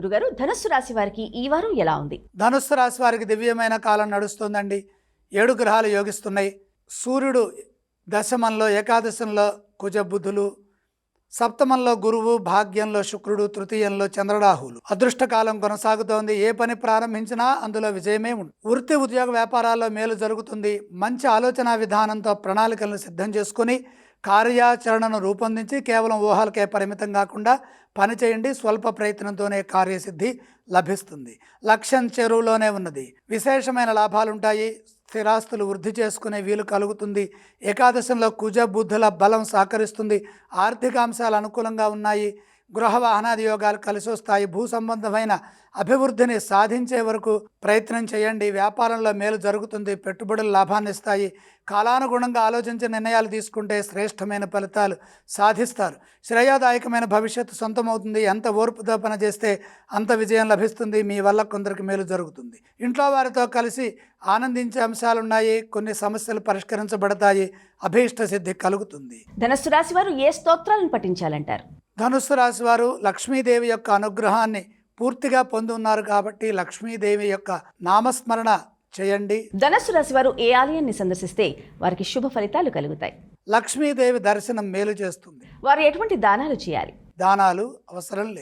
గురుగారు ధనుస్సు రాశి వారికి ఈ వారం ఎలా ఉంది? ధనుస్సు రాశి వారికి దివ్యమైన కాలం నడుస్తుందండి. ఏడు గ్రహాలు యోగిస్తున్నాయి. సూర్యుడు దశమంలో ఏకాదశంలో కుజబుద్ధులు సప్తమంలో గురువు భాగ్యంలో శుక్రుడు తృతీయంలో చంద్రరాహులు. అదృష్టకాలం కొనసాగుతోంది. ఏ పని ప్రారంభించినా అందులో విజయమే ఉంది. వృత్తి ఉద్యోగ వ్యాపారాల్లో మేలు జరుగుతుంది. మంచి ఆలోచన విధానంతో ప్రణాళికలను సిద్ధం చేసుకుని కార్యాచరణను రూపొందించి కేవలం ఊహలకే పరిమితం కాకుండా పని చేయండి. స్వల్ప ప్రయత్నంతోనే కార్యసిద్ధి లభిస్తుంది. లక్ష్యం చెరువులోనే ఉన్నది. విశేషమైన లాభాలుంటాయి. స్థిరాస్తులు వృద్ధి చేసుకునే వీలు కలుగుతుంది. ఏకాదశంలో కుజ బుద్ధుల బలం సహకరిస్తుంది. ఆర్థిక అంశాలు అనుకూలంగా ఉన్నాయి. గృహ వాహనాది యోగాలు కలిసి వస్తాయి భూ సంబంధమైన అభివృద్ధిని సాధించే వరకు ప్రయత్నం చేయండి. వ్యాపారంలో మేలు జరుగుతుంది. పెట్టుబడులు లాభాన్ని ఇస్తాయి. కాలానుగుణంగా ఆలోచించి నిర్ణయాలు తీసుకుంటే శ్రేష్టమైన ఫలితాలు సాధిస్తారు. శ్రేయోదాయకమైన భవిష్యత్తు సొంతమవుతుంది. ఎంత ఓర్పుతో పని చేస్తే అంత విజయం లభిస్తుంది. మీ వల్ల కొందరికి మేలు జరుగుతుంది. ఇంట్లో వారితో కలిసి ఆనందించే అంశాలున్నాయి. కొన్ని సమస్యలు పరిష్కరించబడతాయి. అభీష్ట సిద్ధి కలుగుతుంది. ధనస్సు రాశి వారు ఏ స్తోత్రాలను పఠించాలంటారు? ధనుస్సు రాశి వారు లక్ష్మీదేవి యొక్క అనుగ్రహాన్ని పూర్తిగా పొంది ఉన్నారు కాబట్టి లక్ష్మీదేవి యొక్క నామస్మరణ చేయండి. ధనస్సు రాశి వారు ఏ ఆలయాన్ని సందర్శిస్తే వారికి శుభ ఫలితాలు కలుగుతాయి. లక్ష్మీదేవి దర్శనం మేలు చేస్తుంది. వారు ఎటువంటి దానాలు చేయాలి? దానాలు అవసరం లేదు.